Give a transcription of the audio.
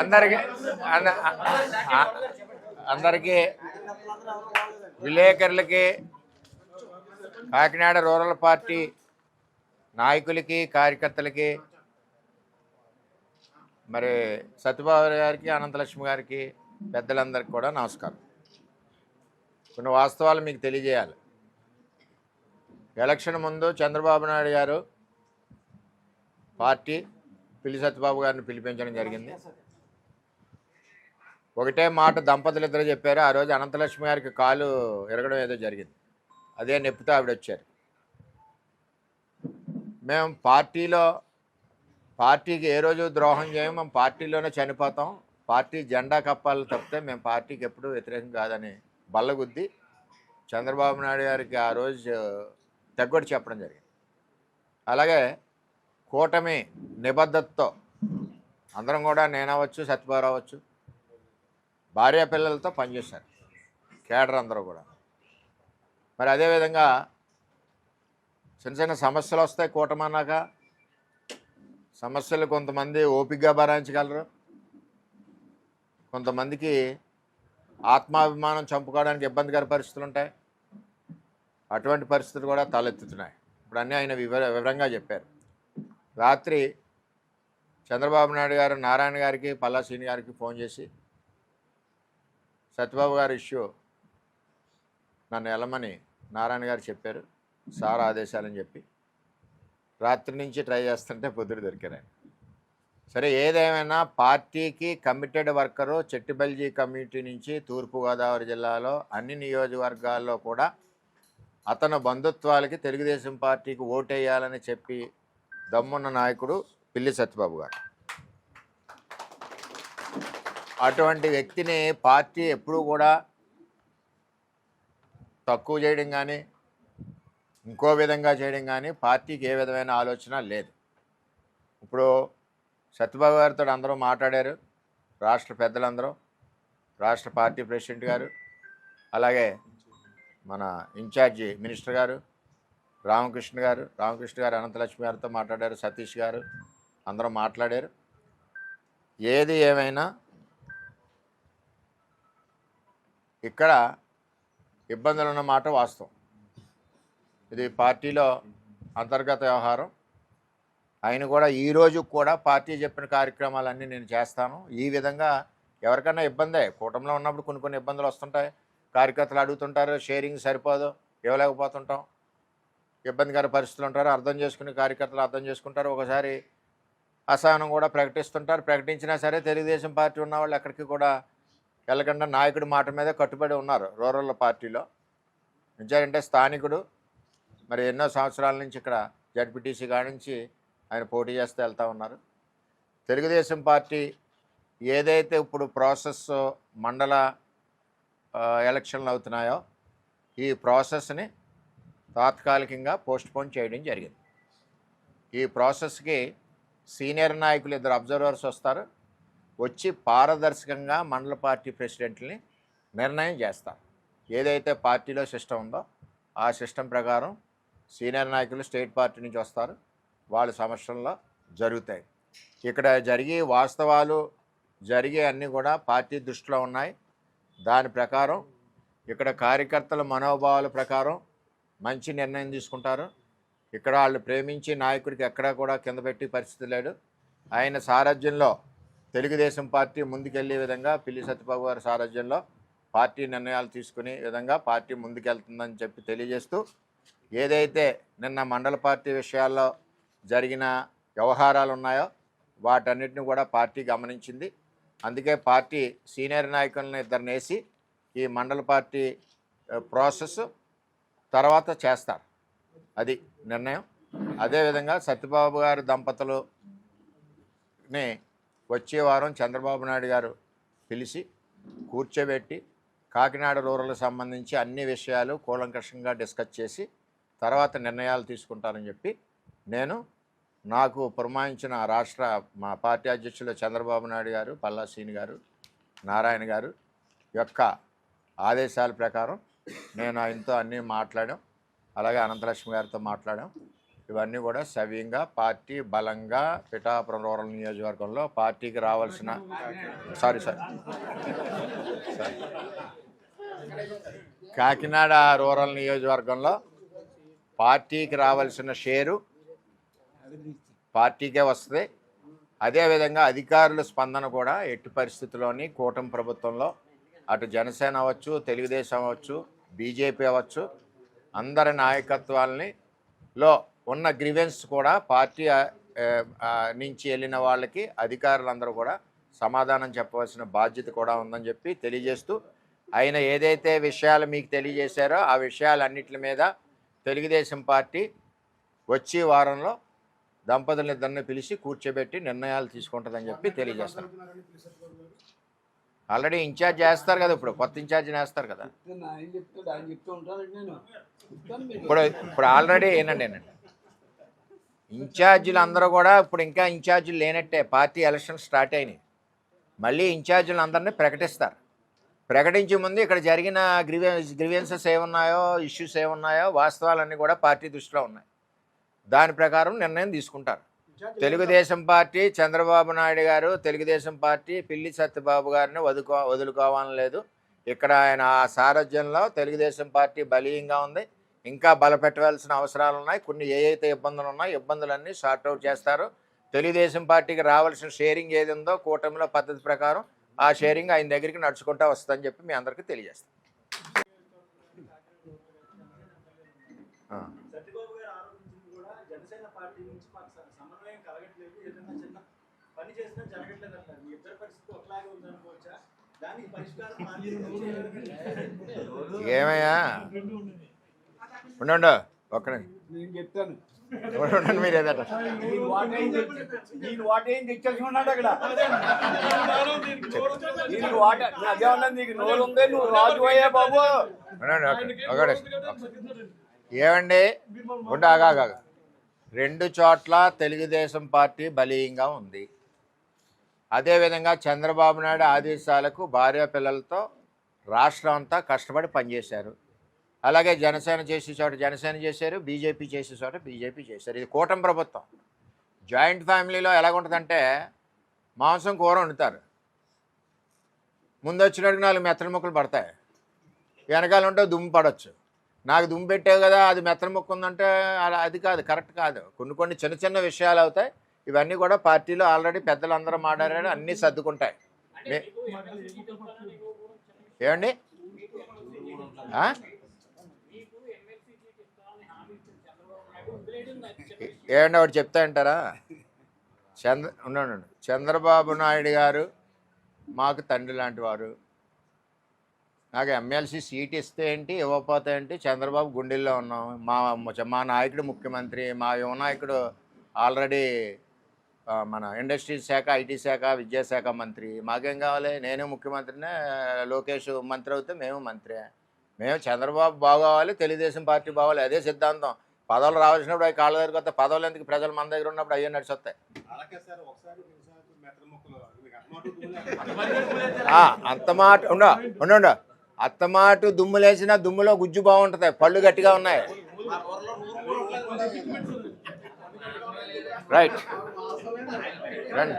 అందరికి అందరికీ విలేకరులకి Kakinada rural party నాయకులకి కార్యకర్తలకి మరి సత్యబాబు గారికి అనంతలక్ష్మి గారికి పెద్దలందరికీ కూడా నమస్కారం. కొన్ని వాస్తవాలు మీకు తెలియజేయాలి. ఎలక్షన్ ముందు చంద్రబాబు నాయుడు గారు పార్టీ పిల్లి సత్యబాబు గారిని పిలిపించడం జరిగింది. ఒకటే మాట దంపతులు ఇద్దరు చెప్పారు. ఆ రోజు అనంతలక్ష్మి గారికి కాలు ఎరగడం ఏదో జరిగింది. అదే నొప్పితో ఆవిడ వచ్చారు. మేము పార్టీలో పార్టీకి ఏ రోజు ద్రోహం చేయము మేము పార్టీలోనే చనిపోతాం. పార్టీ జెండా కప్పాలి తప్పితే మేము పార్టీకి ఎప్పుడూ వ్యతిరేకం కాదని బల్లగుద్ది. చంద్రబాబు నాయుడు గారికి ఆ రోజు తెగ్గొట్టి చెప్పడం జరిగింది. అలాగే కూటమి నిబద్ధతతో అందరం కూడా నేనవచ్చు సత్యబాబు అవ్వచ్చు భార్య పిల్లలతో పనిచేశారు కేడర్ అందరూ కూడా. మరి అదేవిధంగా చిన్న చిన్న సమస్యలు వస్తాయి కూటమన్నాక. సమస్యలు కొంతమంది ఓపికగా భరాయించగలరు కొంతమందికి ఆత్మాభిమానం చంపుకోవడానికి ఇబ్బందికర పరిస్థితులు ఉంటాయి. అటువంటి పరిస్థితులు కూడా తలెత్తుతున్నాయి. ఇప్పుడు అన్నీ ఆయన వివర వివరంగా చెప్పారు. రాత్రి చంద్రబాబు నాయుడు గారు నారాయణ గారికి పల్లా శ్రీని గారికి ఫోన్ చేసి సత్యబాబు గారి ఇష్యూ నన్ను వెళ్ళమని నారాయణ గారు చెప్పారు. సార్ ఆదేశాలని చెప్పి. రాత్రి నుంచి ట్రై చేస్తుంటే పొద్దుడు దొరికారు సరే ఏదేమైనా పార్టీకి కమిటెడ్ వర్కరు చెట్టిబల్జీ కమ్యూనిటీ నుంచి తూర్పుగోదావరి జిల్లాలో అన్ని నియోజకవర్గాల్లో కూడా అతను బంధుత్వాలకి తెలుగుదేశం పార్టీకి ఓటేయాలని చెప్పి దమ్మున్న నాయకుడు పిల్లి సత్యబాబు గారు. అటువంటి వ్యక్తిని పార్టీ ఎప్పుడూ కూడా తక్కువ చేయడం కానీ ఇంకో విధంగా చేయడం కానీ పార్టీకి ఏ విధమైన ఆలోచన లేదు. ఇప్పుడు సత్యబాబు గారితో అందరూ మాట్లాడారు రాష్ట్ర పెద్దలందరూ రాష్ట్ర పార్టీ ప్రెసిడెంట్ గారు అలాగే మన ఇన్ఛార్జి మినిస్టర్ గారు రామకృష్ణ గారు రామకృష్ణ గారు అనంతలక్ష్మి గారితో మాట్లాడారు సతీష్ గారు అందరూ మాట్లాడారు. ఏది ఏమైనా ఇక్కడ ఇబ్బందులు ఉన్న మాట వాస్తవం. ఇది పార్టీలో అంతర్గత వ్యవహారం. ఆయన కూడా ఈ కూడా పార్టీ చెప్పిన కార్యక్రమాలన్నీ నేను చేస్తాను. ఈ విధంగా ఎవరికైనా ఇబ్బందే. కూటమిలో ఉన్నప్పుడు కొన్ని కొన్ని ఇబ్బందులు వస్తుంటాయి. కార్యకర్తలు అడుగుతుంటారు షేరింగ్ సరిపోదు ఇవ్వలేకపోతుంటాం. ఇబ్బందికర పరిస్థితులు ఉంటారు. అర్థం చేసుకునే కార్యకర్తలు అర్థం చేసుకుంటారు. ఒకసారి అసహనం కూడా ప్రకటిస్తుంటారు. ప్రకటించినా సరే తెలుగుదేశం పార్టీ ఉన్న వాళ్ళు ఎక్కడికి కూడా ఎల్లకండ నాయకుడి మాట మీద కట్టుబడి ఉన్నారు రూరల్ పార్టీలో. నిజారంటే స్థానికుడు మరి ఎన్నో సంవత్సరాల నుంచి ఇక్కడ జడ్పీటీసీ కాడి నుంచి ఆయన పోటీ చేస్తూ వెళ్తూ ఉన్నారు. తెలుగుదేశం పార్టీ ఏదైతే ఇప్పుడు ప్రాసెస్ మండల ఎలక్షన్లు అవుతున్నాయో ఈ ప్రాసెస్ని తాత్కాలికంగా పోస్ట్పోన్ చేయడం జరిగింది. ఈ ప్రాసెస్కి సీనియర్ నాయకులు ఇద్దరు అబ్జర్వర్స్ వస్తారు. వచ్చి పారదర్శకంగా మండల పార్టీ ప్రెసిడెంట్ని నిర్ణయం చేస్తారు. ఏదైతే పార్టీలో సిస్టమ్ ఉందో ఆ సిస్టమ్ ప్రకారం సీనియర్ నాయకులు స్టేట్ పార్టీ నుంచి వస్తారు. వాళ్ళ సమస్యల్లో జరుగుతాయి. ఇక్కడ జరిగే వాస్తవాలు జరిగే అన్నీ కూడా పార్టీ దృష్టిలో ఉన్నాయి. దాని ప్రకారం ఇక్కడ కార్యకర్తల మనోభావాల ప్రకారం మంచి నిర్ణయం తీసుకుంటారు. ఇక్కడ వాళ్ళు ప్రేమించి నాయకుడికి ఎక్కడా కూడా కింద పెట్టి పరిస్థితి లేడు ఆయన సారథ్యంలో తెలుగుదేశం పార్టీ ముందుకెళ్ళే విధంగా పిల్లి సత్యబాబు గారి సారథ్యంలో పార్టీ నిర్ణయాలు తీసుకునే విధంగా పార్టీ ముందుకెళ్తుందని చెప్పి తెలియజేస్తూ ఏదైతే నిన్న మండల పార్టీ విషయాల్లో జరిగిన వ్యవహారాలు ఉన్నాయో వాటన్నిటిని కూడా పార్టీ గమనించింది. అందుకే పార్టీ సీనియర్ నాయకులను ఇద్దరిని వేసి ఈ మండల పార్టీ ప్రాసెస్ తర్వాత చేస్తారు. అది నిర్ణయం. అదేవిధంగా సత్యబాబు గారి దంపతులుని వచ్చే వారం చంద్రబాబు నాయుడు గారు పిలిచి కూర్చోబెట్టి కాకినాడ రూరల్కి సంబంధించి అన్ని విషయాలు కూలంకషంగా డిస్కస్ చేసి తర్వాత నిర్ణయాలు తీసుకుంటానని చెప్పి నేను నాకు పురమాయించిన రాష్ట్ర మా పార్టీ అధ్యక్షులు చంద్రబాబు నాయుడు గారు పల్లా గారు నారాయణ గారు యొక్క ఆదేశాల ప్రకారం నేను ఆయనతో అన్నీ మాట్లాడాం. అలాగే అనంతలక్ష్మి గారితో మాట్లాడాం. ఇవన్నీ కూడా సవ్యంగా పార్టీ బలంగా పిఠాపురం రూరల్ నియోజకవర్గంలో పార్టీకి రావాల్సిన సారీ సార్. కాకినాడ రూరల్ నియోజకవర్గంలో పార్టీకి రావాల్సిన షేరు పార్టీకే వస్తుంది. అదేవిధంగా అధికారుల స్పందన కూడా ఎట్టి పరిస్థితుల్లోని కూటమి ప్రభుత్వంలో అటు జనసేన అవ్వచ్చు తెలుగుదేశం అవ్వచ్చు బీజేపీ అవ్వచ్చు అందరి నాయకత్వాలని లో ఉన్న గ్రివెన్స్ కూడా పార్టీ నుంచి వెళ్ళిన వాళ్ళకి అధికారులందరూ కూడా సమాధానం చెప్పవలసిన బాధ్యత కూడా ఉందని చెప్పి తెలియజేస్తూ ఆయన ఏదైతే విషయాలు మీకు తెలియజేశారో ఆ విషయాలన్నిటి మీద తెలుగుదేశం పార్టీ వచ్చే వారంలో దంపతులను ఇద్దరిని పిలిచి కూర్చోబెట్టి నిర్ణయాలు తీసుకుంటుందని చెప్పి తెలియజేస్తారు. ఆల్రెడీ ఇన్ఛార్జ్ చేస్తారు కదా ఇప్పుడు కొత్త ఇన్ఛార్జ్ వేస్తారు కదా. ఇప్పుడు ఇప్పుడు ఆల్రెడీ ఏనండి ఏనండి. ఇన్ఛార్జీలు అందరూ కూడా ఇప్పుడు ఇంకా ఇన్ఛార్జీలు లేనట్టే. పార్టీ ఎలక్షన్ స్టార్ట్ అయినాయి. మళ్ళీ ఇన్ఛార్జీలు అందరినీ ప్రకటిస్తారు. ప్రకటించే ముందు ఇక్కడ జరిగిన గ్రివెన్స్ గ్రివెన్సెస్ ఏమున్నాయో ఇష్యూస్ ఏమున్నాయో వాస్తవాలన్నీ కూడా పార్టీ దృష్టిలో ఉన్నాయి. దాని ప్రకారం నిర్ణయం తీసుకుంటారు. తెలుగుదేశం పార్టీ చంద్రబాబు నాయుడు గారు తెలుగుదేశం పార్టీ పిల్లి సత్యబాబు గారిని వదుకో వదులుకోవాలని లేదు. ఇక్కడ ఆయన ఆ సారథ్యంలో తెలుగుదేశం పార్టీ బలీయంగా ఉంది. ఇంకా బలపెట్టవలసిన అవసరాలు ఉన్నాయి కొన్ని ఏ అయితే ఇబ్బందులు ఉన్నాయో ఇబ్బందులన్నీ సార్ట్అవుట్ చేస్తారు. తెలుగుదేశం పార్టీకి రావాల్సిన షేరింగ్ ఏది ఉందో కూటమిలో పద్ధతి ప్రకారం ఆ షేరింగ్ ఆయన దగ్గరికి నడుచుకుంటా వస్తుందని చెప్పి మీ అందరికీ తెలియజేస్తాం ఆ. సత్యబాబు గారు ఆరోపించింది కూడా జనసేన పార్టీ నుంచి మాకు స- సమన్వయం కలగట్లేదు. ఏదైనా చిన్న పని చేసినా జరగట్లేదు అంటారు మీ ఇద్దరి పరిస్థితి ఒకలాగే ఉందనుకోవచ్చా? దానికి పరిష్కారం పార్టీ నుంచి ఏదైనా ఏమయ్యా ఉండండు ఒక్క నిమిషం. నేను చెప్తాను. ఉండండి మీరు ఏదట. నేను వాట్ ఏం తెచ్చి- నేను వాట్ ఏం తెచ్చేసి ఉన్నాడు అక్కడ? నీకు వాట అదే ఉన్నది నీకు నోరు ఉంది నువ్వు రాజు అయ్యా బాబు. ఉండండి ఒక్క- ఒకటే ఏమండి? రెండు చోట్ల తెలుగుదేశం పార్టీ బలీయంగా ఉంది. అదేవిధంగా చంద్రబాబు నాయుడు ఆదేశాలకు భార్య పిల్లలతో రాష్ట్రం అంతా కష్టపడి పనిచేశారు. అలాగే జనసేన చేసే చోట జనసేన చేశారు బీజేపీ చేసే చోట బీజేపీ చేశారు. ఇది కూటమి ప్రభుత్వం. జాయింట్ ఫ్యామిలీలో ఎలాగుంటుందంటే మాంసం కూర వండుతారు. ముందు వచ్చినట్టు నాలుగు మెత్తడి ముక్కలు పడతాయి. వెనకాల ఉంటే దుమ్ము పడవచ్చు నాకు దుమ్ము పెట్టావు కదా అది మెత్తడి ముక్క ఉందంటే అలా అది కాదు కరెక్ట్ కాదు. కొన్ని కొన్ని చిన్న చిన్న విషయాలు అవుతాయి. ఇవన్నీ కూడా పార్టీలో ఆల్రెడీ పెద్దలందరూ మాట్లాడారు అన్నీ సర్దుకుంటాయి. ఏమండి? ఆ? ఏమండి ఒకటి చెప్తా అంటారా చంద్ర ఉండండి చంద్రబాబు నాయుడు గారు మాకు తండ్రి లాంటి వారు. నాకు ఎమ్మెల్సీ సీట్ ఇస్తే ఏంటి ఇవ్వకపోతే ఏంటి చంద్రబాబు గుండెల్లో ఉన్నాం. మా మా నాయకుడు ముఖ్యమంత్రి మా యువ నాయకుడు ఆల్రెడీ మన ఇండస్ట్రీస్ శాఖ ఐటీ శాఖ విద్యాశాఖ మంత్రి. మాకేం కావాలి? నేను ముఖ్యమంత్రినే లోకేష్ మంత్రి అవుతే మేము మంత్రి. మేము చంద్రబాబు బాగోవాలి తెలుగుదేశం పార్టీ బాగోవాలి అదే సిద్ధాంతం. పదవులు రావాల్సినప్పుడు అవి కాళ్ళ దగ్గరికి వస్తే పదవులు ఎందుకు? ప్రజలు మన దగ్గర ఉన్నప్పుడు అయ్యే నడిచి వస్తాయి. అలాగే సార్ ఒకసారి రెండుసార్లు మెత్తల ముక్కలు మీకు అర్థమవుతుంది ఆ, అంత మాట ఉండ ఉండు. అత్తమాటు దుమ్ము లేచిన దుమ్ములో గుజ్జు బాగుంటుంది. పళ్ళు గట్టిగా ఉన్నాయి. రైట్ రండి.